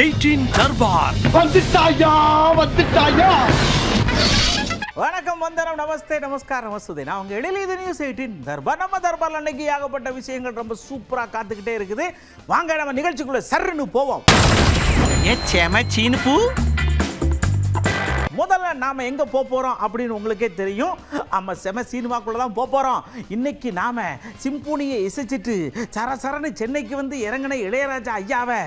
Eighteen Darbar. வந்துட்டாயா வந்துட்டாயா? வணக்கம் வந்தனம் நமஸ்தே நமஸ்கார் நமஸ்தே நான் உங்க எழிலீது நியூஸ் எயிட்டின் தர்பார். நம்ம தர்பார்ல அன்னைக்கு ஏகப்பட்ட விஷயங்கள் ரொம்ப சூப்பரா காத்துக்கிட்டே இருக்குது. வாங்க நம்ம நிகழ்ச்சிக்குள்ள சர்ன்னு போவோம். ஏ செம சீனுப்பு முதல்ல நாம் எங்கே போக போகிறோம் அப்படின்னு உங்களுக்கே தெரியும். நம்ம செம சினிமாக்குள்ள தான் போக போகிறோம் இன்னைக்கு நாம் சிம்பூனியை இசைச்சிட்டு சரசரன்னு சென்னைக்கு வந்து இறங்கின இளையராஜா ஐயாவை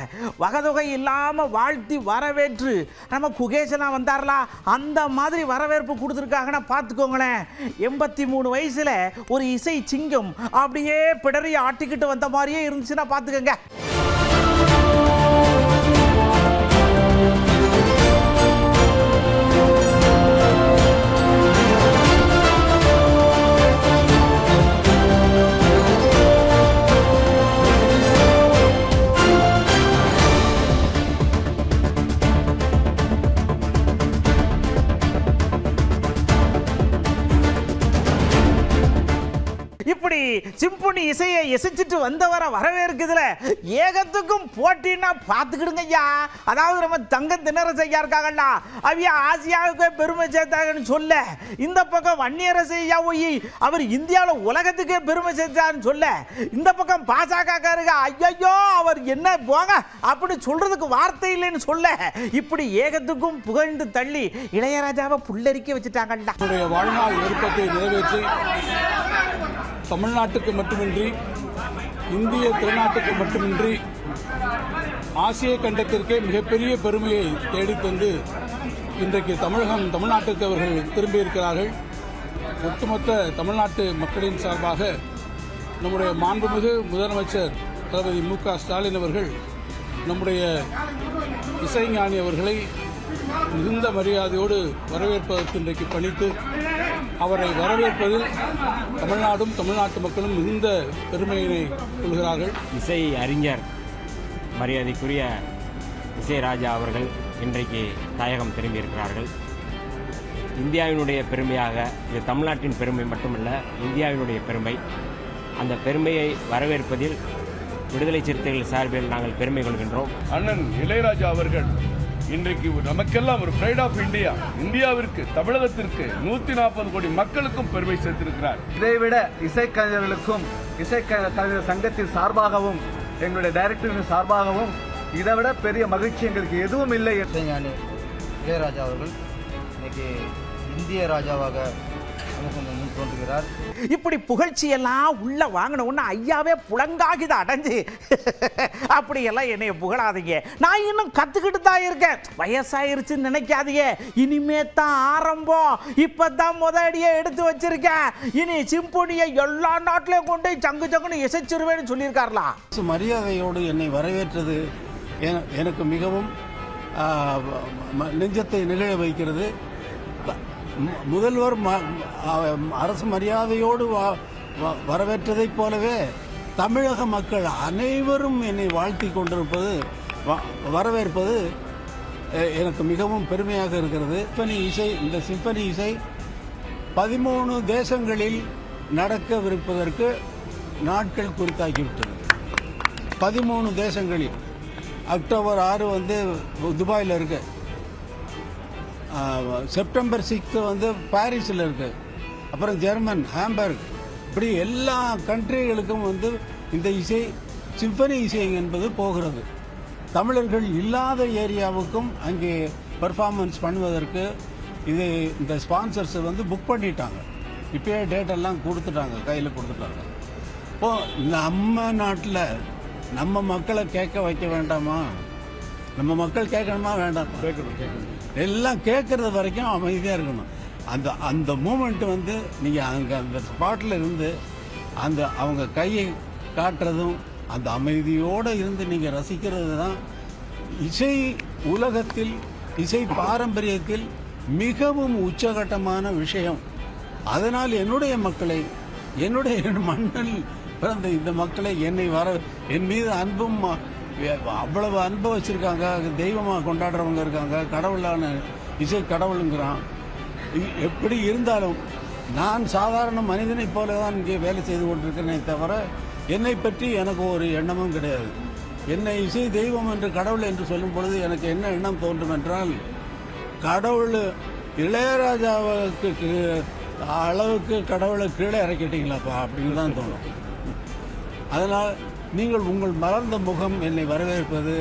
வகதொகை இல்லாமல் வாழ்த்தி வரவேற்று நம்ம குகேசனா வந்தார்லா? அந்த மாதிரி வரவேற்பு கொடுத்துருக்காங்கன்னா பார்த்துக்கோங்களேன். எண்பத்தி மூணு வயசில் ஒரு இசை சிங்கம் அப்படியே பிடரி ஆட்டிக்கிட்டு வந்த மாதிரியே இருந்துச்சுன்னா பார்த்துக்கோங்க. இப்படி சிம்பொனி இசையை இசைச்சிட்டு வந்தவரை வரவேற்குதுல. ஏகத்துக்கும் போட்டின்னா பார்த்துக்கிடுங்க ஐயா. அதாவது நம்ம தங்கம் திணறஸ் ஐயா இருக்காங்கல்ல அவிய ஆசியாவுக்கு பெருமை சேர்த்தாங்கன்னு சொல்ல. இந்த பக்கம் வன்னியரசு ஐயா போய் அவர் இந்தியாவில் உலகத்துக்கே பெருமை சேர்த்தாருன்னு சொல்ல. இந்த பக்கம் பாசகக்காருங்க ஐயோ அவர் என்ன போங்க? அப்படி சொல்றதுக்கு வார்த்தை இல்லைன்னு சொல்ல. இப்படி ஏகத்துக்கும் புகழ்ந்து தள்ளி இளையராஜாவை புல்லரிக்க வச்சுட்டாங்கல்ல வாழ்நாள் விருப்பத்தை நிறைவேற்றி தமிழ்நாட்டுக்கு மட்டுமின்றி இந்திய திருநாட்டுக்கு மட்டுமின்றி ஆசிய கண்டத்திற்கே மிகப்பெரிய பெருமையை தேடித்தந்து இன்றைக்கு தமிழகம் தமிழ்நாட்டுக்கு அவர்கள் திரும்பியிருக்கிறார்கள். ஒட்டுமொத்த தமிழ்நாட்டு மக்களின் சார்பாக நம்முடைய மாண்புமிகு முதலமைச்சர் தளபதி மு க ஸ்டாலின் அவர்கள் நம்முடைய இசைஞானி அவர்களை மிகுந்த மரியாதையோடு வரவேற்பதற்கு இன்றைக்கு பணித்து அவரை வரவேற்பதில் தமிழ்நாடும் தமிழ்நாட்டு மக்களும் மிகுந்த பெருமையினை கொள்கிறார்கள். இசை அறிஞர் மரியாதைக்குரிய இசைராஜா அவர்கள் இன்றைக்கு தாயகம் திரும்பியிருக்கிறார்கள். இந்தியாவினுடைய பெருமையாக இது தமிழ்நாட்டின் பெருமை மட்டுமல்ல இந்தியாவினுடைய பெருமை. அந்த பெருமையை வரவேற்பதில் விடுதலை சிறுத்தைகள் சார்பில் நாங்கள் பெருமை கொள்கின்றோம். அண்ணன் இளையராஜா அவர்கள் இன்றைக்கு நமக்கெல்லாம் ஒரு பிரைட் ஆஃப் இந்தியா இந்தியாவிற்கு தமிழகத்திற்கு நூத்தி நாற்பது கோடி மக்களுக்கும் பெருமை சேர்த்திருக்கிறார். இதைவிட இசைக்கலைஞர்களுக்கும் இசைக்கலைஞர் சங்கத்தின் சார்பாகவும் எங்களுடைய டைரக்டரின் சார்பாகவும் இதைவிட பெரிய மகிழ்ச்சி எங்களுக்கு எதுவும் இல்லை. இசைஞானி இளையராஜா அவர்கள் இன்னைக்கு இந்திய ராஜாவாக தோன்றுகிறார். இப்படி புகழ்ச்சி எல்லாம் உள்ள வாங்கின உடனே ஐயாவே புலங்காகித அடைஞ்சு அப்படியெல்லாம் என்னைய புகழாதீங்க. நான் இன்னும் கத்துக்கிட்டு தான் இருக்கேன். வயசாயிருச்சுன்னு நினைக்காதீங்க. இனிமே தான் ஆரம்பம். இப்பதான் முத அடியை எடுத்து வச்சிருக்கேன். இனி சிம்பொனியை எல்லா நாட்டிலையும் கொண்டு சங்கு சங்குன்னு இசைச்சிருவேன்னு சொல்லியிருக்காருலாம் மரியாதையோடு என்னை வரவேற்றது என- எனக்கு மிகவும் நெஞ்சத்தை நிகழ வைக்கிறது. முதல்வர் ம- அரசு மரியாதையோடு வ- வரவேற்றதைப் போலவே தமிழக மக்கள் அனைவரும் என்னை வாழ்த்தி கொண்டிருப்பது வ- வரவேற்பது எனக்கு மிகவும் பெருமையாக இருக்கிறது. சிம்பனி இசை இந்த சிம்பனி இசை பதிமூணு தேசங்களில் நடக்கவிருப்பதற்கு நாட்கள் குறித்தாக்கிவிட்டது பதிமூணு தேசங்களில். அக்டோபர் ஆறு வந்து துபாயில் இருக்குது செப்டம்பர் சிக்ஸ்த்து வந்து பாரிஸில் இருக்கு. அப்புறம் ஜெர்மன் ஹாம்பர்க். இப்படி எல்லா கண்ட்ரிகளுக்கும் வந்து இந்த இசை சிம்பனி இசை என்பது போகிறது. தமிழர்கள் இல்லாத ஏரியாவுக்கும் அங்கே பர்ஃபார்மன்ஸ் பண்ணுவதற்கு இது இந்த ஸ்பான்சர்ஸ் வந்து புக் பண்ணிட்டாங்க. இப்போயே டேட்டெல்லாம் கொடுத்துட்டாங்க கையில் கொடுத்துட்டாங்க. இப்போது நம்ம நாட்டில் நம்ம மக்களை கேட்க வைக்க வேண்டாமா? நம்ம மக்கள் கேட்கணுமா? வேண்டாம்? எல்லாம் கேட்கறது வரைக்கும் அமைதியாக இருக்கணும். அந்த அந்த மூமெண்ட் வந்து நீங்கள் அங்கே அந்த ஸ்பாட்டில் இருந்து அந்த அவங்க கையை காட்டுறதும் அந்த அமைதியோடு இருந்து நீங்கள் ரசிக்கிறது தான் இசை உலகத்தில் இசை பாரம்பரியத்தில் மிகவும் உச்சகட்டமான விஷயம். அதனால் என்னுடைய மக்களை என்னுடைய மண்ணில் பிறந்த இந்த மக்களை என்னை வர என் மீது அன்பும் அவ்வளவு அன்பை வச்சிருக்காங்க. தெய்வமாக கொண்டாடுறவங்க இருக்காங்க. கடவுளான இசை கடவுளுங்கிறான். இ- எப்படி இருந்தாலும் நான் சாதாரண மனிதனைப் போல தான் இங்கே வேலை செய்து கொண்டிருக்கிறேனே தவிர என்னை பற்றி எனக்கு ஒரு எண்ணமும் கிடையாது. என்னை இசை தெய்வம் என்று கடவுள் என்று சொல்லும் பொழுது எனக்கு என்ன எண்ணம் தோன்றும் என்றால் கடவுள் இளையராஜாவுக்கு கீ- அளவுக்கு கடவுளை கீழே இறக்கிட்டீங்களாப்பா அப்படின்னு தான் தோணும். அதனால் நீங்கள் உங்கள் மலர்ந்த முகம் என்னை வரவேற்பது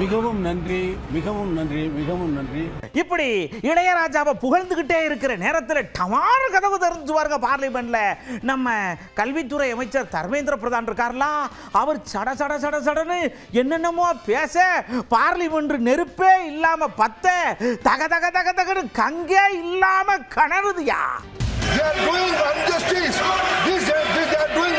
மிகவும் நன்றி மிகவும் நன்றி மிகவும் நன்றி. இப்படி இளையராஜாவை புகழ்ந்துகிட்டே இருக்கிற நேரத்தில் டமார கதவு திறந்து பாருங்க பார்லிமெண்ட்ல. நம்ம கல்வித்துறை அமைச்சர் தர்மேந்திர பிரதான் இருக்கார்ல அவர் சட சட சட சடன்னு என்னென்னமோ பேச பார்லிமெண்ட் நெருப்பே இல்லாம பத்த தக தக தக தகன்னு கங்கே இல்லாம கணருதுயா They are doing injustice. This, this, they are doing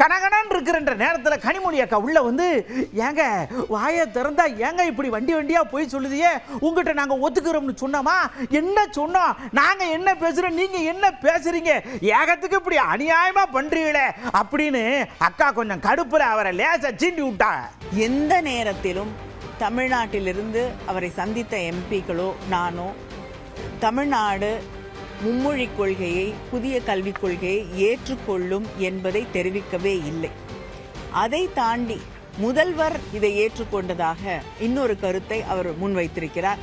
கனகனன் இருக்கிற நேரத்தில் கனிமொழி அக்கா உள்ள வந்து ஏங்க வாயை திறந்தா ஏங்க இப்படி வண்டி வண்டியா போய் சொல்லுதியே உங்ககிட்ட நாங்க ஒத்துக்கிறோம்னு சொன்னோமா? என்ன சொன்னோம்? நாங்க என்ன பேசுறோம்? நீங்க என்ன பேசுறீங்க? ஏகத்துக்கு இப்படி அநியாயமா பண்றீங்களே? அப்படின்னு அக்கா கொஞ்சம் கடுப்புல அவரை லேசா சீண்டி விட்டாங்க எந்த நேரத்திலும் தமிழ்நாட்டிலிருந்து அவரை சந்தித்த எம்பிக்களோ நானோ தமிழ்நாடு மும்மொழி கொள்கையை புதிய கல்விக் கொள்கையை ஏற்றுக்கொள்ளும் என்பதை தெரிவிக்கவே இல்லை. அதை தாண்டி முதல்வர் இதை ஏற்றுக்கொண்டதாக இன்னொரு கருத்தை அவர் முன்வைத்திருக்கிறார்.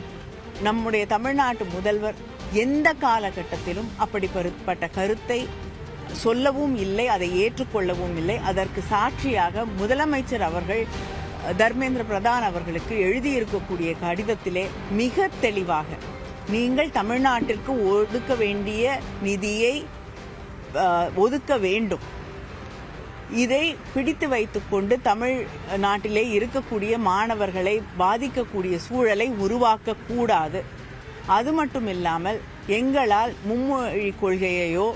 நம்முடைய தமிழ்நாட்டு முதல்வர் எந்த காலகட்டத்திலும் அப்படிப்பட்ட கருத்தை சொல்லவும் இல்லை அதை ஏற்றுக்கொள்ளவும் இல்லை. அதற்கு சாட்சியாக முதலமைச்சர் அவர்கள் தர்மேந்திர பிரதான் அவர்களுக்கு எழுதியிருக்கக்கூடிய கடிதத்திலே மிக தெளிவாக நீங்கள் தமிழ்நாட்டிற்கு ஒதுக்க வேண்டிய நிதியை ஒதுக்க வேண்டும். இதை பிடித்து வைத்துக்கொண்டு தமிழ் நாட்டிலே இருக்கக்கூடிய மாணவர்களை பாதிக்கக்கூடிய சூழலை உருவாக்க கூடாது அது மட்டும் இல்லாமல் எங்களால் மும்மொழி கொள்கையையோ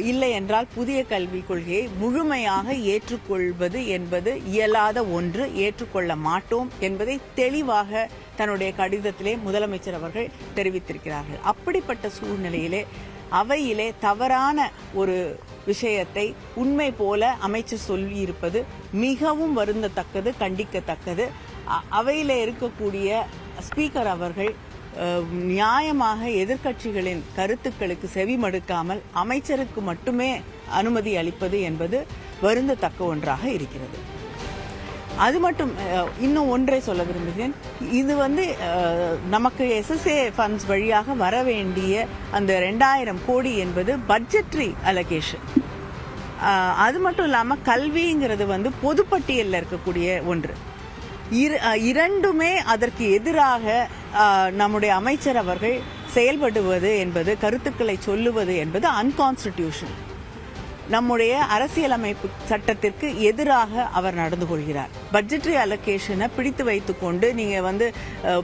இல்லை என்றால் புதிய கல்விக் கொள்கையை முழுமையாக ஏற்றுக்கொள்வது என்பது இயலாத ஒன்று ஏற்றுக்கொள்ள மாட்டோம் என்பதை தெளிவாக தன்னுடைய கடிதத்திலே முதலமைச்சர் அவர்கள் தெரிவித்திருக்கிறார்கள். அப்படிப்பட்ட சூழ்நிலையிலே அவையிலே தவறான ஒரு விஷயத்தை உண்மை போல அமைச்சர் சொல்லியிருப்பது மிகவும் வருந்தத்தக்கது கண்டிக்கத்தக்கது. அ- அவையிலே இருக்கக்கூடிய ஸ்பீக்கர் அவர்கள் நியாயமாக எதிர்க்கட்சிகளின் கருத்துக்களுக்கு செவிமடுக்காமல் அமைச்சருக்கு மட்டுமே அனுமதி அளிப்பது என்பது வருந்தத்தக்க ஒன்றாக இருக்கிறது. அது மட்டும் இன்னும் ஒன்றை சொல்ல விரும்புகிறேன். இது வந்து நமக்கு எஸ்எஸ்ஏ ஃபண்ட்ஸ் வழியாக வர வேண்டிய அந்த ரெண்டாயிரம் கோடி என்பது பட்ஜெட்ரி அலகேஷன் அது மட்டும் இல்லாமல் கல்விங்கிறது வந்து பொதுப்பட்டியலில் இருக்கக்கூடிய ஒன்று. இரண்டுமே அதற்கு எதிராக நம்முடைய அமைச்சர் அவர்கள் செயல்படுவது என்பது கருத்துக்களை சொல்லுவது என்பது அன்கான்ஸ்டிடியூஷன் நம்முடைய அரசியலமைப்பு சட்டத்திற்கு எதிராக அவர் நடந்து கொள்கிறார். பட்ஜெட்டரி அலோகேஷனை பிடித்து வைத்துக்கொண்டு நீங்க வந்து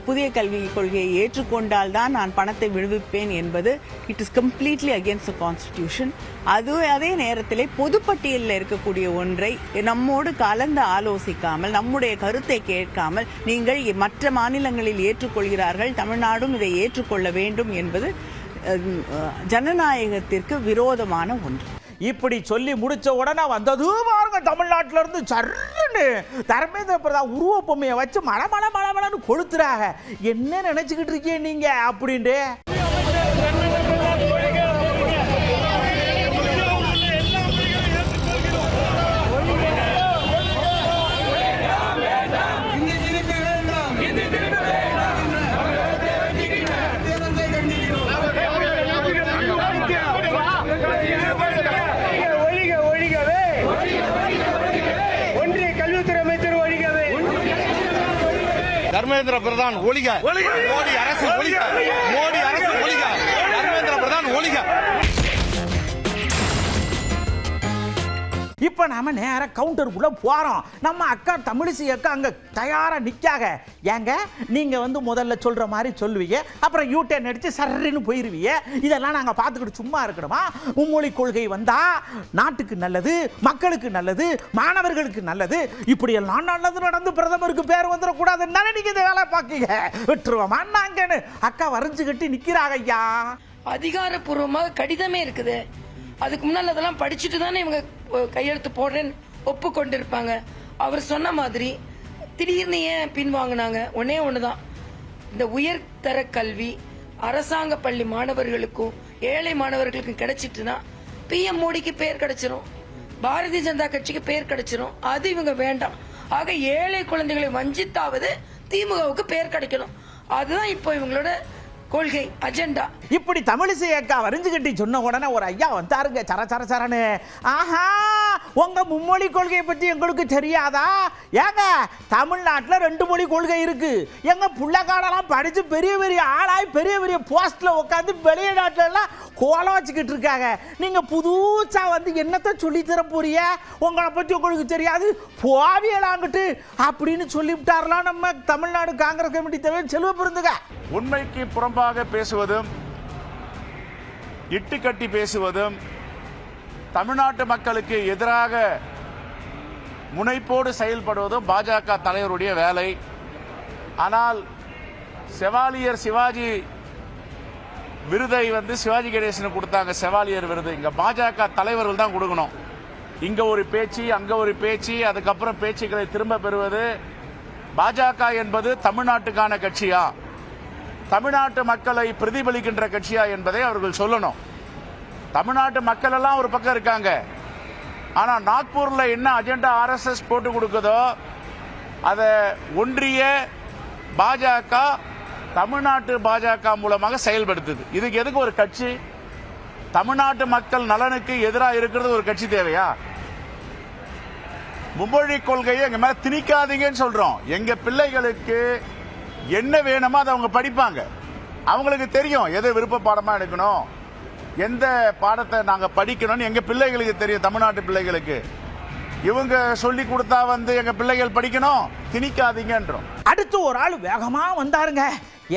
புதிய கல்விக் கொள்கையை ஏற்றுக்கொண்டால் தான் நான் பணத்தை விடுவிப்பேன் என்பது it is completely against the constitution அது அதே நேரத்திலே பொதுப்பட்டியலில் இருக்கக்கூடிய ஒன்றை நம்மோடு கலந்து ஆலோசிக்காமல் நம்முடைய கருத்தை கேட்காமல் நீங்கள் மற்ற மாநிலங்களில் ஏற்றுக்கொள்கிறார்கள் தமிழ்நாடும் இதை ஏற்றுக்கொள்ள வேண்டும் என்பது ஜனநாயகத்திற்கு விரோதமான ஒன்று. இப்படி சொல்லி முடிச்ச உடனே வந்தது பாருங்க தமிழ்நாட்டில இருந்து சர்ன்னு தர்மேந்திர பிரதான் உருவ பொம்மையை வச்சு மழ மழ மழ மழன்னு கொளுத்துறாங்க. என்ன நினைச்சுக்கிட்டு இருக்கீங்க நீங்க? அப்படின்ட்டு தர்மேந்திர பிரதான் ஒளிக. மோடி அரசு ஒளிக. மோடி அரசு ஒளிக. தர்மேந்திர பிரதான் ஒளிக. இப்போ நாம் நேராக கவுண்டருக்குள்ளே போகிறோம் நம்ம அக்கா தமிழிசை அக்கா அங்கே தயாராக நிற்காக ஏங்க நீங்கள் வந்து முதல்ல சொல்கிற மாதிரி சொல்லுவீங்க. அப்புறம் யூ அடித்து அடிச்சு சர்ன்னு போயிடுவீங்க இதெல்லாம் நாங்கள் பார்த்துக்கிட்டு சும்மா இருக்கணுமா? மும்மொழி கொள்கை வந்தால் நாட்டுக்கு நல்லது மக்களுக்கு நல்லது மாணவர்களுக்கு நல்லது. இப்படி எல்லாம் நல்லது நடந்து பிரதமருக்கு பேர் வந்துடக்கூடாதுன்னு நீங்க இந்த வேலை பார்க்கீங்க? விட்டுருவோமா நாங்கன்னு? அக்கா வரைஞ்சு கட்டி நிற்கிறாங்க ஐயா. அதிகாரப்பூர்வமாக கடிதமே இருக்குது. அதுக்கு முன்னால் அதெல்லாம் படிச்சுட்டு தானே இவங்க கையெழுத்து போடுறேன்னு ஒப்புக்கொண்டிருப்பாங்க. அவர் சொன்ன மாதிரி திடீர்னு ஏன் பின்வாங்கினாங்க ஒன்னே ஒண்ணுதான். இந்த உயர்தர கல்வி அரசாங்க பள்ளி மாணவர்களுக்கும் ஏழை மாணவர்களுக்கும் கிடைச்சிட்டுனா பிஎம் மோடிக்கு பேர் கிடைச்சிரும். பாரதிய ஜனதா கட்சிக்கு பேர் கிடைச்சிரும். அது இவங்க வேண்டாம். ஆக ஏழை குழந்தைகளை வஞ்சித்தாவது திமுகவுக்கு பேர் கிடைக்கணும். அதுதான் இப்போ இவங்களோட கொள்கை அஜெண்டா. இப்படி தமிழிசை அக்கா வரிஞ்சு கட்டி சொன்ன உடனே ஒரு ஐயா வந்தாருங்க சர சர சரன்னு. ஆஹா! உங்கள் மும்மொழி கொள்கையை பற்றி எங்களுக்கு தெரியாதா? ஏங்க தமிழ்நாட்டில் ரெண்டு மொழி கொள்கை இருக்கு. எங்கள் பிள்ளைக்காலெல்லாம் படித்து பெரிய பெரிய ஆளாய் பெரிய பெரிய போஸ்ட்டில் உட்காந்து வெளிநாட்டிலலாம் கோலம் வச்சுக்கிட்டு இருக்காங்க. நீங்கள் புதுசாக வந்து என்னத்தை சொல்லித்தர போறிய உங்களை பற்றி உங்களுக்கு தெரியாது. போவியலாங்கிட்டு அப்படின்னு சொல்லிவிட்டாரலாம் நம்ம தமிழ்நாடு காங்கிரஸ் கமிட்டி தலைவர் செல்வ பிறந்துங்க உண்மைக்கு புறம்பாக பேசுவதும் இட்டு கட்டி பேசுவதும் தமிழ்நாட்டு மக்களுக்கு எதிராக முனைப்போடு செயல்படுவதும் பாஜக தலைவருடைய வேலை. ஆனால் செவாலியர் சிவாஜி விருதை வந்து சிவாஜி கணேசனுக்கு கொடுத்தாங்க செவாலியர் விருது. இங்க பாஜக தலைவர்கள் தான் கொடுக்கணும். இங்க ஒரு பேச்சு அங்க ஒரு பேச்சு அதுக்கப்புறம் பேச்சுக்களை திரும்ப பெறுவது. பாஜக என்பது தமிழ்நாட்டுக்கான கட்சியா? தமிழ்நாட்டு மக்களை பிரதிபலிக்கின்ற கட்சியா என்பதை அவர்கள் சொல்லணும். தமிழ்நாட்டு மக்கள் எல்லாம் ஒரு பக்கம் இருக்காங்க. ஆனால் நாக்பூரில் என்ன அஜெண்டா ஆர்எஸ்எஸ் போட்டு கொடுக்குதோ அதை ஒன்றிய பாஜக தமிழ்நாட்டு பாஜக மூலமாக செயல்படுத்துது. இதுக்கு எதுக்கு ஒரு கட்சி? தமிழ்நாட்டு மக்கள் நலனுக்கு எதிராக இருக்கிறது ஒரு கட்சி தேவையா? மும்மொழி கொள்கையை எங்க மேல திணிக்காதீங்கன்னு சொல்றோம். எங்க பிள்ளைகளுக்கு என்ன வேணுமோ அதை அவங்க படிப்பாங்க. அவங்களுக்கு தெரியும் எது விருப்ப பாடமா எடுக்கணும். எந்த பாடத்தை நாங்க படிக்கணும்னு எங்க பிள்ளைகளுக்கு தெரியும் தமிழ்நாட்டு பிள்ளைகளுக்கு. இவங்க சொல்லி கொடுத்தா வந்து எங்க பிள்ளைகள் படிக்கணும்? திணிக்காதீங்கன்றோம். அடுத்து ஒரு ஆள் வேகமா வந்தாருங்க.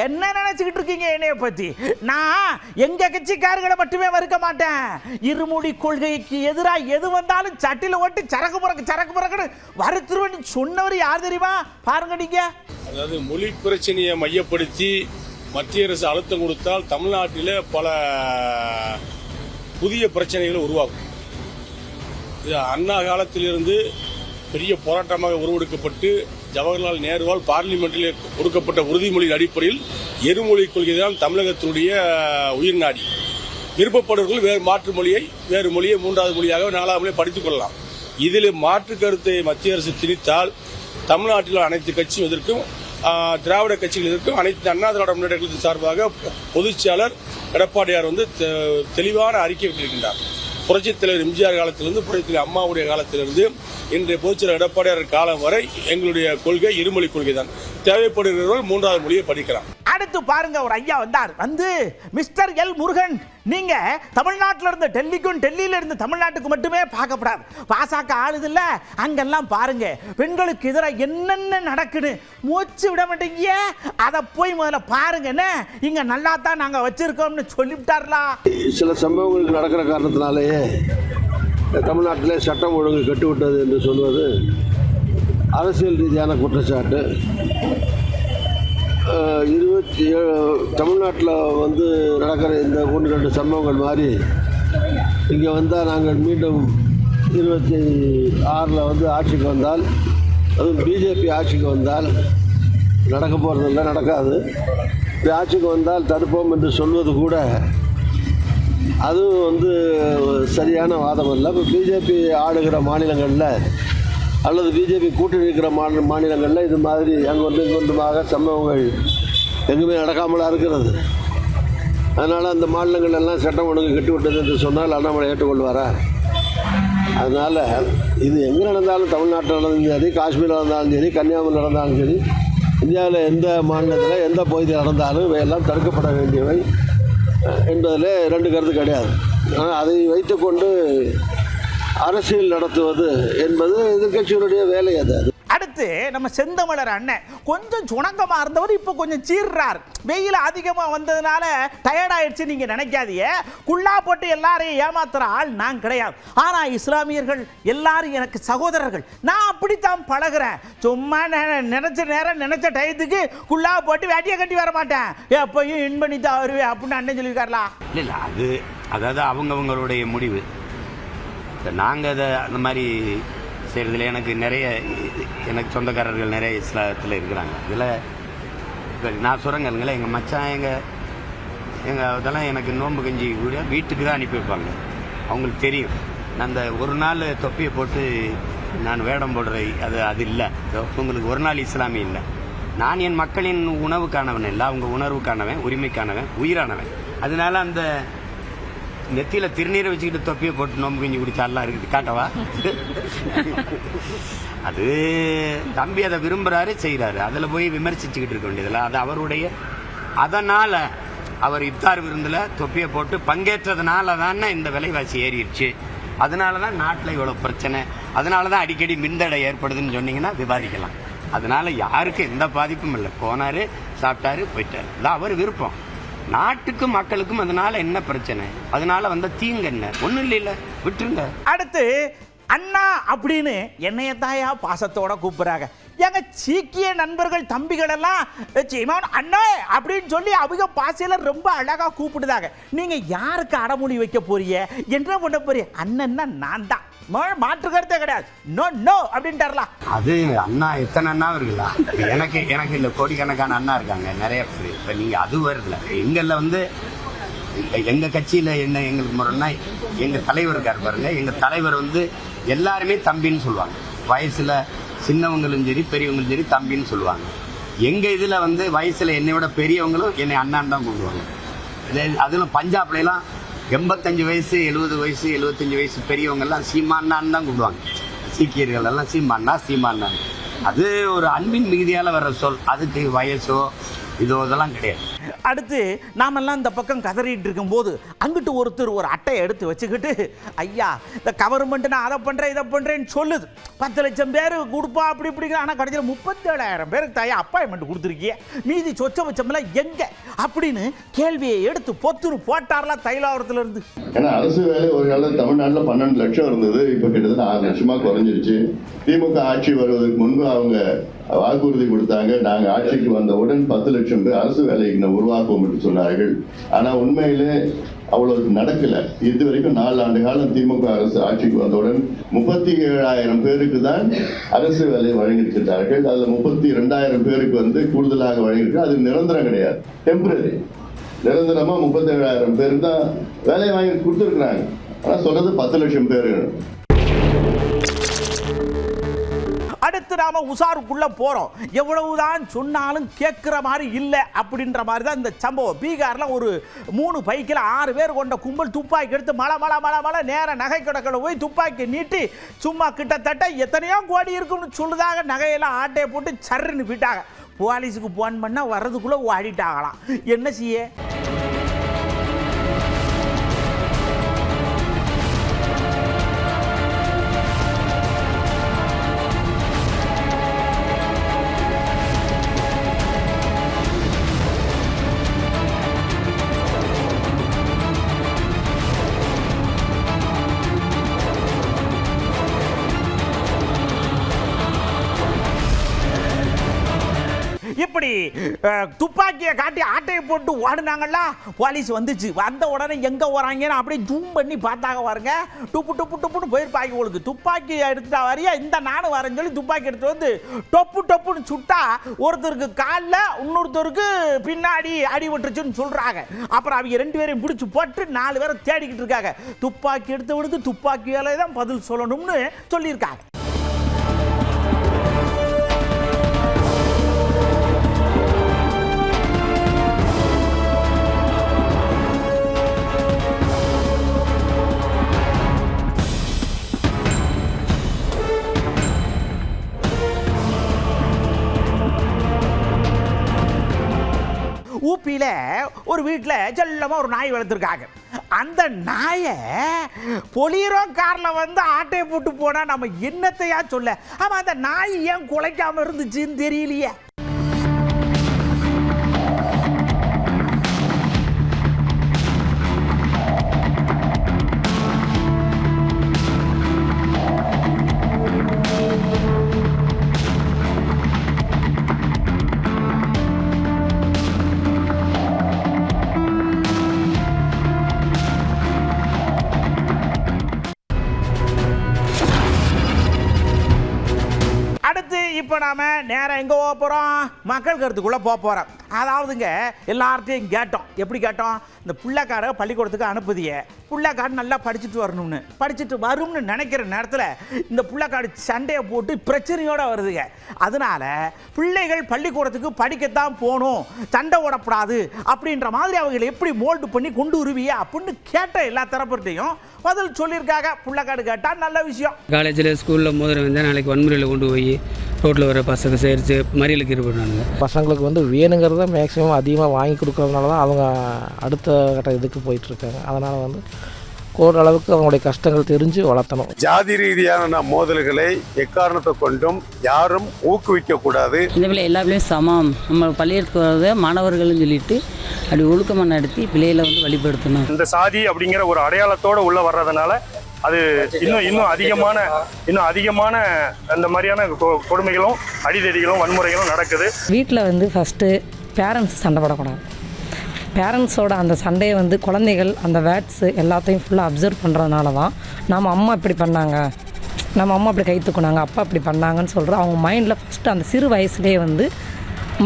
என்ன நினைச்சுக்கிட்டு இருக்கீங்க என்னைய பத்தி? நான் எங்க கட்சிக்காரர்களை மட்டுமே மறுக்க மாட்டேன். இருமுடி கொள்கைக்கு எதிராக எது வந்தாலும் சட்டில ஓட்டி சரக்கு புறக்கு சரக்கு புறக்குன்னு வருத்துருவேன்னு சொன்னவர் யார் தெரியுமா? பாருங்க நீங்க. அதாவது மொழி பிரச்சனையை மையப்படுத்தி மத்திய அரசு அழுத்தம் கொடுத்தால் தமிழ்நாட்டில் பல புதிய பிரச்சனைகள் உருவாகும் இது அண்ணா காலத்திலிருந்து பெரிய போராட்டமாக உருவெடுக்கப்பட்டு ஜவஹர்லால் நேருவால் பார்லிமெண்டில் கொடுக்கப்பட்ட உறுதிமொழியின் அடிப்படையில் எருமொழி கொள்கை தான் தமிழகத்தினுடைய உயிர்நாடி விருப்பப்படுவர்கள் வேறு மாற்று மொழியை வேறு மொழியை மூன்றாவது மொழியாக நாலாவது மொழியை படித்துக் கொள்ளலாம். இதில் மாற்று கருத்தை மத்திய அரசு திணித்தால் தமிழ்நாட்டில் அனைத்து கட்சியும் எதிர்க்கும். திராவிட கட்சிகள் இருக்கும். அனைத்து அண்ணா திராவிட முன்னேற்ற சார்பாக பொதுச்செயலர் எடப்பாடியார் வந்து தெ- தெளிவான அறிக்கை விட்டிருக்கின்றார் புரட்சித் தலைவர் எம்ஜிஆர் காலத்திலிருந்து புரட்சித் தலைவர் அம்மாவுடைய காலத்திலிருந்து இன்றைய பொதுச்செயலர் எடப்பாடியார் காலம் வரை எங்களுடைய கொள்கை இருமொழி கொள்கை தான் தேவைப்படுகிறவர்கள் மூன்றாவது மொழியை படிக்கிறார் அடுத்து பாருங்க ஒரு ஐயா வந்தார். வந்து மிஸ்டர் எல். முருகன் நீங்க தமிழ்நாட்டில் இருந்து டெல்லிக்கும் டெல்லியில இருந்து தமிழ்நாட்டுக்கு மட்டுமே பார்க்கப்படாது. பாசாக்க ஆளுது இல்ல அங்கெல்லாம் பாருங்க பெண்களுக்கு எதிராக என்னென்ன நடக்குன்னு மூச்சு விட மாட்டீங்க அதை போய் முதல்ல பாருங்க என்ன? இங்க நல்லா தான் நாங்க வச்சிருக்கோம்னு சொல்லிவிட்டார்லா? சில சம்பவங்கள் நடக்கிற காரணத்தினாலேயே தமிழ்நாட்டிலே சட்டம் ஒழுங்கு கட்டுவிட்டது என்று சொல்வது அரசியல் ரீதியான குற்றச்சாட்டு. இருபத்தி ஏழு தமிழ்நாட்டில் வந்து நடக்கிற இந்த ஒன்று ரெண்டு சம்பவங்கள் மாதிரி இங்கே வந்தால் நாங்கள் மீண்டும் இருபத்தி ஆறில் வந்து ஆட்சிக்கு வந்தால் அதுவும் பிஜேபி ஆட்சிக்கு வந்தால் நடக்க போகிறதில்ல நடக்காது. இப்படி ஆட்சிக்கு வந்தால் தடுப்போம் என்று சொல்வது கூட அதுவும் வந்து சரியான வாதம் இல்லை இப்போ பிஜேபி ஆளுகிற மாநிலங்களில் அல்லது பிஜேபி கூட்டணி இருக்கிற மாநில மாநிலங்களில் இது மாதிரி அங்கே வந்து இங்கே இங்கொன்றுமாக சம்பவங்கள் எங்குமே நடக்காமலாக இருக்கிறது. அதனால் அந்த மாநிலங்கள் எல்லாம் சட்டம் ஒழுங்கு கட்டுவிட்டது என்று சொன்னால் அண்ணாமலை ஏற்றுக்கொள்வாரா? அதனால் இது எங்கே நடந்தாலும் தமிழ்நாட்டில் நடந்தாலும் சரி காஷ்மீரில் நடந்தாலும் சரி கன்னியாகுமரி நடந்தாலும் சரி இந்தியாவில் எந்த மாநிலத்தில் எந்த பகுதியில் நடந்தாலும் இவையெல்லாம் தடுக்கப்பட வேண்டியவை. என்பதில் ரெண்டு கருத்து கிடையாது. ஆனால் அதை வைத்துக்கொண்டு அரசியல் நடத்துவது என்பது எதிர்க்கட்சியினுடைய வேலை அது அடுத்து நம்ம செந்தமிழர் அண்ணன். கொஞ்சம் சுணக்கமா இருந்தவர் இப்போ கொஞ்சம் சீர்றார். வெயில் அதிகமா வந்ததுனால டயர்ட் ஆயிடுச்சு நீங்க நினைக்காதீங்க. குள்ளா போட்டு எல்லாரையும் ஏமாத்துற ஆள் நான் கிடையாது. ஆனா இஸ்லாமியர்கள் எல்லாரும் எனக்கு சகோதரர்கள். நான் அப்படித்தான் பழகுறேன். சும்மா நெ- நினைச்ச நேரம் நினைச்ச டயத்துக்கு குள்ளா போட்டு வேட்டியை கட்டி வர மாட்டேன். எப்பயும் இன் பண்ணி தான் வருவேன் அப்படின்னு அண்ணன் சொல்லியிருக்காருலா? இல்லை இல்லை அது அதாவது அவங்கவங்களுடைய முடிவு. நாங்கள் அதை அந்த மாதிரி செய்கிறதுல எனக்கு நிறைய எனக்கு சொந்தக்காரர்கள் நிறைய இஸ்லாத்தில் இருக்கிறாங்க. இதில் இப்போ நான் சொல்கிறேங்க எங்கள் மச்சான் எங்கள் எங்கள் அதெல்லாம் எனக்கு நோன்பு கஞ்சி கூட வீட்டுக்கு தான் அனுப்பி வைப்பாங்க. அவங்களுக்கு தெரியும். நான் அந்த ஒரு நாள் தொப்பியை போட்டு நான் வேடம் போடுற அது அது இல்லை. உங்களுக்கு ஒரு நாள் இஸ்லாமி இல்லை. நான் என் மக்களின் உணவுக்கானவன் இல்லை. அவங்க உணர்வுக்கானவன் உரிமைக்கானவன் உயிரானவன். அதனால அந்த நெத்தியில திருநீரை வச்சுக்கிட்டு தொப்பியை போட்டு நோம்பு கிஞ்சி குடிச்சாலாம் இருக்குது. காட்டவா? அது தம்பி அதை விரும்புறாரு செய்கிறாரு அதில் போய் விமர்சிச்சுக்கிட்டு இருக்க வேண்டியதில்ல அது அவருடைய அதனால அவர் இப்தார் விருந்தில் தொப்பியை போட்டு பங்கேற்றதுனால தானே இந்த விலைவாசி ஏறிடுச்சு. அதனால தான் நாட்டில் இவ்வளோ பிரச்சனை. அதனால தான் அடிக்கடி மின்தடை ஏற்படுதுன்னு சொன்னீங்கன்னா விவாதிக்கலாம். அதனால யாருக்கும் எந்த பாதிப்பும் இல்லை. போனார் சாப்பிட்டாரு போயிட்டாரு. இதான் அவர் விருப்பம். நாட்டுக்கும் மக்களுக்கும் அதனால என்ன பிரச்சனை? அதனால வந்த தீங்கு என்ன? ஒன்றும் இல்லைல்ல. விட்டுருங்க. அடுத்து அண்ணா அப்படின்னு என்னைய தாயா பாசத்தோட கூப்பிடுறாங்க. எங்க சீக்கிய நண்பர்கள் தம்பிகள் எல்லாம் சீமான் அண்ணா அப்படின்னு சொல்லி அவங்க பாசையில ரொம்ப அழகா கூப்பிடுதாங்க. நீங்க யாருக்கு அடமொழி வைக்க போறீங்க? என்ன பண்ண போறீங்க? அண்ணன்னா நான் தான் மாற்று கருத்தே கிடையாது. நோ நோ அப்படின்ட்டார்லாம் அது அண்ணா எத்தனை அண்ணா இருக்குல்ல? எனக்கு எனக்கு இல்லை கோடிக்கணக்கான அண்ணா இருக்காங்க நிறைய பேர். இப்போ நீங்கள் அது வருதுல. எங்களில் வந்து எங்கள் கட்சியில் என்ன எங்களுக்கு முறைன்னா எங்கள் தலைவர் இருக்கார் பாருங்க. எங்கள் தலைவர் வந்து எல்லாருமே தம்பின்னு சொல்லுவாங்க. வயசில் சின்னவங்களும் சரி பெரியவங்களும் சரி தம்பின்னு சொல்லுவாங்க. எங்கள் இதில் வந்து வயசில் என்னை விட பெரியவங்களும் என்னை அண்ணான்னு தான் கூப்பிடுவாங்க. இது- அதிலும் பஞ்சாப்லாம் எண்பத்தஞ்சு வயசு எழுபது வயசு எழுபத்தஞ்சு வயசு பெரியவங்கெல்லாம் சீமான்னான்னு தான் கூப்பிடுவாங்க. சீக்கியர்கள் எல்லாம் சீமானா சீமானா அது ஒரு அன்பின் மிகுதியால் வர சொல். அதுக்கு வயசோ இதோ இதெல்லாம் கிடையாது. அடுத்து நாமெல்லாம் இந்த பக்கம் கதறிட்டு இருக்கும்போது அங்கிட்டு ஒருத்தர் ஒரு அட்டையை எடுத்து வச்சுக்கிட்டு ஐயா இந்த கவர்மெண்ட் நான் அதை பண்ணுறேன் இதை பண்ணுறேன்னு சொல்லுது. பத்து லட்சம் பேர் கொடுப்பா அப்படி இப்படி ஆனால் கடைசியில் முப்பத்தேழாயிரம் பேருக்கு தாயா அப்பாயின்மெண்ட் கொடுத்துருக்கிய. மீதி சொச்சபட்சம்லாம் எங்கே? அப்படின்னு கேள்வியை எடுத்து பொத்துரு போட்டார்லாம் தைலாவரத்துல இருந்து ஏன்னா அரசு வேலை ஒரு காலத்தில் தமிழ்நாட்டில் பன்னெண்டு லட்சம் இருந்தது இப்போ கிட்டத்தட்ட ஆறு லட்சமா குறைஞ்சிருச்சு. திமுக ஆட்சி வருவதற்கு முன்பு அவங்க வாக்குறுதி கொடுத்தாங்க. நாங்கள் ஆட்சிக்கு வந்தவுடன் பத்து லட்சம் பேர் அரசு வேலைக்கு உருவாக்குவோம் என்று சொன்னார்கள். ஆனால் உண்மையிலே அவ்வளவு நடக்கல. இது வரைக்கும் நாலு ஆண்டு காலம் திமுக அரசு ஆட்சிக்கு வந்தவுடன் முப்பத்தி ஏழாயிரம் பேருக்கு தான் அரசு வேலை வழங்கியிருக்கிறார்கள் அதில் முப்பத்தி ரெண்டாயிரம் பேருக்கு வந்து கூடுதலாக வழங்கியிருக்கு. அது நிரந்தரம் கிடையாது. டெம்பரரி நிரந்தரமாக முப்பத்தி ஏழாயிரம் பேர் தான் வேலை வாங்கி கொடுத்துருக்குறாங்க. ஆனால் சொல்கிறது பத்து லட்சம் பேர். அடுத்து நாம உசாருக்குள்ள போறோம். எவ்வளவுதான் சொன்னாலும் கேட்கிற மாதிரி இல்லை அப்படின்ற மாதிரி தான் இந்த சம்பவம். பீகார்ல ஒரு மூணு பைக்கில் ஆறு பேர் கொண்ட கும்பல் துப்பாக்கி எடுத்து மழை மழை மழை மழை நேர நகை கிடக்கல போய் துப்பாக்கி நீட்டி சும்மா கிட்டத்தட்ட எத்தனையோ கோடி இருக்கும்னு சொல்லுதாக நகையெல்லாம் ஆட்டையை போட்டு சர்றுன்னு போயிட்டாங்க போலீஸுக்கு போன் பண்ணால் வர்றதுக்குள்ளே ஓடிட்டாங்களாம். என்ன செய்ய? துப்பாக்கியை காட்டி ஆட்டையை போட்டு ஓடுனாங்கல்ல? போலீஸ் வந்துச்சு. வந்த உடனே எங்கே ஓறாங்கன்னு அப்படியே ஜூம் பண்ணி பார்த்தாங்க பாருங்க. டுப்பு டுப்பு டுப்புன்னு போயிருப்பாங்க உங்களுக்கு துப்பாக்கி எடுத்துட்டா வரையா? இந்த நானும் வரேன்னு சொல்லி துப்பாக்கி எடுத்து வந்து டொப்பு டொப்புன்னு சுட்டா ஒருத்தருக்கு காலில் இன்னொருத்தருக்கு பின்னாடி அடி விட்டுருச்சுன்னு சொல்கிறாங்க அப்புறம் அவங்க ரெண்டு பேரையும் பிடிச்சி போட்டு நாலு பேரை தேடிக்கிட்டு இருக்காங்க. துப்பாக்கி எடுத்தவனுக்கு துப்பாக்கியாலே தான் பதில் சொல்லணும்னு சொல்லியிருக்காங்க. ஊப்பியில் ஒரு வீட்டில் செல்லமாக ஒரு நாய் வளர்த்துருக்காங்க. அந்த நாயை பொலியரோ காரில் வந்து ஆட்டையை போட்டு போனால் நம்ம என்னத்தையா சொல்ல? ஆமாம் அந்த நாய் ஏன் குலைக்காமல் இருந்துச்சுன்னு தெரியலையே. இப்போ நாம நேரம் எங்கே போக போகிறோம் மக்கள் கருத்துக்குள்ளே போக போகிறோம் அதாவதுங்க எல்லார்ட்டையும் கேட்டோம். எப்படி கேட்டோம்? இந்த பிள்ளைக்காரை பள்ளிக்கூடத்துக்கு அனுப்புதியே. பிள்ளைக்காடு நல்லா படிச்சுட்டு வரணும்னு. படிச்சுட்டு வரும்னு நினைக்கிற நேரத்தில் இந்த பிள்ளைக்காடு சண்டையை போட்டு பிரச்சனையோடு வருதுங்க. அதனால பிள்ளைகள் பள்ளிக்கூடத்துக்கு படிக்கத்தான் போகணும். சண்டை ஓடப்படாது அப்படின்ற மாதிரி அவங்களை எப்படி மோல்டு பண்ணி கொண்டு உருவிய அப்படின்னு கேட்ட எல்லா தரப்புகிட்டையும் பதில் சொல்லியிருக்காங்க. பிள்ளைக்காடு கேட்டால் நல்ல விஷயம். காலேஜில் ஸ்கூலில் மோதிரம் வந்தால் நாளைக்கு வன்முறையில் கொண்டு போய் ரோட்டில் வர பசங்க சேர்த்து மறியலுக்கு ஈடுபடுறானுங்க பசங்களுக்கு வந்து வேணுங்கிறத மேக்ஸிமம் அதிகமாக வாங்கி கொடுக்கறதுனால தான் அவங்க அடுத்த கட்ட இதுக்கு போயிட்டுருக்காங்க. அதனால் வந்து ஓரளவுக்கு அவங்களுடைய கஷ்டங்கள் தெரிஞ்சு வளர்த்தணும். ஜாதி ரீதியான மோதல்களை எக்காரணத்தை கொண்டும் யாரும் ஊக்குவிக்க கூடாது. இந்த பிள்ளை எல்லா பிள்ளையும் சமம். நம்ம பள்ளியிடத்துக்கு வர்றத மாணவர்கள்னு சொல்லிட்டு அப்படி ஒழுக்கமாக நடத்தி பிள்ளைகளை வந்து வழிபடுத்தணும். இந்த சாதி அப்படிங்கிற ஒரு அடையாளத்தோட உள்ள வர்றதுனால அது இன்னும் இன்னும் அதிகமான இன்னும் அதிகமான அந்த மாதிரியான கொடுமைகளும் அடிதடிகளும் வன்முறைகளும் நடக்குது. வீட்டில் வந்து ஃபஸ்ட்டு பேரண்ட்ஸ் சண்டை போடக்கூடாது. பேரண்ட்ஸோட அந்த சண்டையை வந்து குழந்தைகள் அந்த வேர்ட்ஸு எல்லாத்தையும் ஃபுல்லாக அப்சர்வ் பண்ணுறதுனால தான் நம்ம அம்மா இப்படி பண்ணாங்க. நம்ம அம்மா இப்படி கை தூக்குனாங்க அப்பா இப்படி பண்ணாங்கன்னு சொல்கிற அவங்க மைண்டில் ஃபஸ்ட்டு அந்த சிறு வயசுலேயே வந்து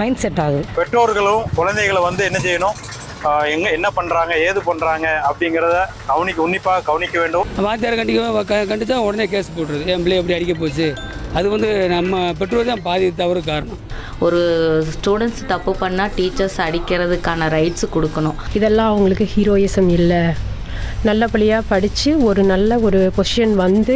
மைண்ட் செட் ஆகுது. பெற்றோர்களும் குழந்தைகளை வந்து என்ன செய்யணும்? எங்க என்ன பண்றாங்க ஏது பண்றாங்க அப்படிங்கிறத கவனிக்க உன்னிப்பாக கவனிக்க வேண்டும். வாத்தியார் கண்டிக்க க- கண்டிச்சா உடனே கேஸ் போட்டுருது. என் பிள்ளை எப்படி அடிக்க போச்சு? அது வந்து நம்ம பெற்றோர் தான் பாதி தவறு காரணம். ஒரு ஸ்டூடெண்ட்ஸ் தப்பு பண்ணால் டீச்சர்ஸ் அடிக்கிறதுக்கான ரைட்ஸ் கொடுக்கணும். இதெல்லாம் அவங்களுக்கு ஹீரோயிசம் இல்லை. நல்லபடியாக படித்து ஒரு நல்ல ஒரு பொசிஷன் வந்து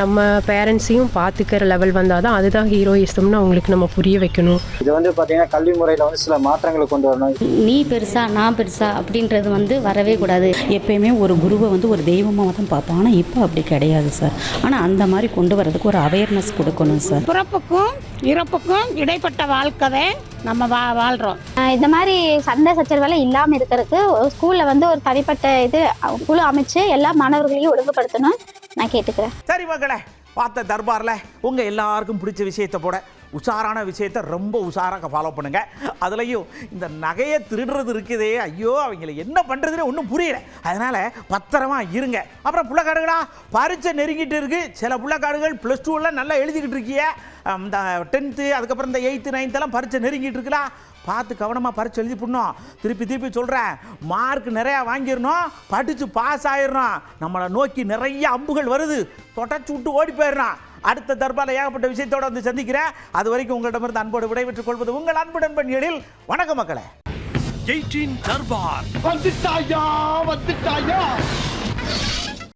நம்ம பேரண்ட்ஸையும் பார்த்துக்கிற லெவல் வந்தால் தான் அதுதான் ஹீரோயிசம்னு அவங்களுக்கு நம்ம புரிய வைக்கணும். இது வந்து பார்த்தீங்கன்னா கல்வி முறையில் வந்து சில மாற்றங்களை கொண்டு வரணும். நீ பெருசா நான் பெருசா அப்படின்றது வந்து வரவே கூடாது. எப்பயுமே ஒரு குருவை வந்து ஒரு தெய்வமாக தான் பார்ப்போம். ஆனால் இப்போ அப்படி கிடையாது சார் ஆனால் அந்த மாதிரி கொண்டு வரதுக்கு ஒரு அவேர்னஸ் கொடுக்கணும் சார் பிறப்புக்கும் இறப்புக்கும் இடைப்பட்ட வாழ்க்கை நம்ம வா வாழ்கிறோம் இந்த மாதிரி சண்டை சச்சரவெல்லாம் இல்லாமல் இருக்கிறதுக்கு ஸ்கூலில் வந்து ஒரு தனிப்பட்ட இது குழு அமைச்சு எல்லா மாணவர்களையும் ஒழுங்குபடுத்தணும் நான் கேட்டுக்கிறேன். சரி மக்களே பார்த்த தர்பாரில் உங்கள் எல்லாருக்கும் பிடிச்ச விஷயத்தை போட உஷாரான விஷயத்தை ரொம்ப உஷாராக ஃபாலோ பண்ணுங்க. அதுலேயும் இந்த நகையை திருடுறது இருக்குதே ஐயோ அவங்கள என்ன பண்ணுறதுன்னு ஒன்றும் புரியல. அதனால் பத்திரமா இருங்க. அப்புறம் பிள்ளைக்காடுகளா பரீட்சை நெருங்கிட்டு இருக்கு. சில பிள்ளைக்காடுகள் ப்ளஸ் டூவில் நல்லா எழுதிக்கிட்டு இருக்கிய. இந்த டென்த்து அதுக்கப்புறம் இந்த எயித்து நைன்த்தெல்லாம் பரீட்சை நெருங்கிட்டு இருக்கலாம் பார்த்து கவனமாக பரிச்சு எழுதி போடணும். திருப்பி திருப்பி சொல்கிறேன் மார்க் நிறையா வாங்கிடணும். படித்து பாஸ் ஆயிடணும். நம்மளை நோக்கி நிறைய அம்புகள் வருது. தொடச்சு விட்டு ஓடி போயிடணும். அடுத்த தர்பாரில் ஏகப்பட்ட விஷயத்தோட வந்து சந்திக்கிறேன். அது வரைக்கும் உங்களிடமிருந்து அன்போடு விடைபெற்றுக் கொள்வது உங்கள் அன்பு நண்பன் எழில். வணக்கம் மக்களே. எயிட்டீன் தர்பார். வந்துட்டாயா? வந்துட்டாயா?